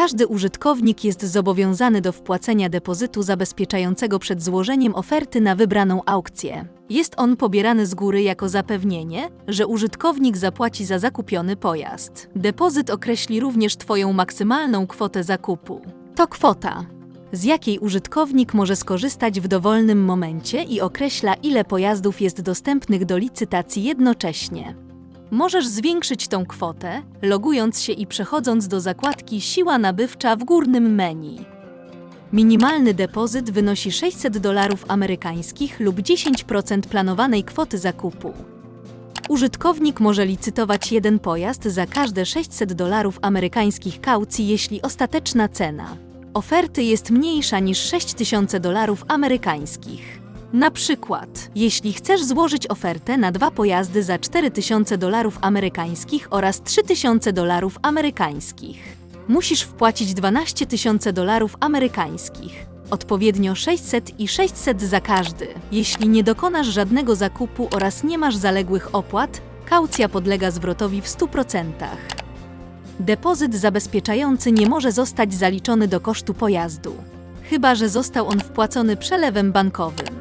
Każdy użytkownik jest zobowiązany do wpłacenia depozytu zabezpieczającego przed złożeniem oferty na wybraną aukcję. Jest on pobierany z góry jako zapewnienie, że użytkownik zapłaci za zakupiony pojazd. Depozyt określi również Twoją maksymalną kwotę zakupu. To kwota, z jakiej użytkownik może skorzystać w dowolnym momencie i określa, ile pojazdów jest dostępnych do licytacji jednocześnie. Możesz zwiększyć tą kwotę, logując się i przechodząc do zakładki Siła nabywcza w górnym menu. Minimalny depozyt wynosi 600 dolarów amerykańskich lub 10% planowanej kwoty zakupu. Użytkownik może licytować jeden pojazd za każde 600 dolarów amerykańskich kaucji, jeśli ostateczna cena oferty jest mniejsza niż 6000 dolarów amerykańskich. Na przykład, jeśli chcesz złożyć ofertę na dwa pojazdy za 4000 dolarów amerykańskich oraz 3000 dolarów amerykańskich, musisz wpłacić 12 tysięcy dolarów amerykańskich, odpowiednio 600 i 600 za każdy. Jeśli nie dokonasz żadnego zakupu oraz nie masz zaległych opłat, kaucja podlega zwrotowi w 100%. Depozyt zabezpieczający nie może zostać zaliczony do kosztu pojazdu, chyba że został on wpłacony przelewem bankowym.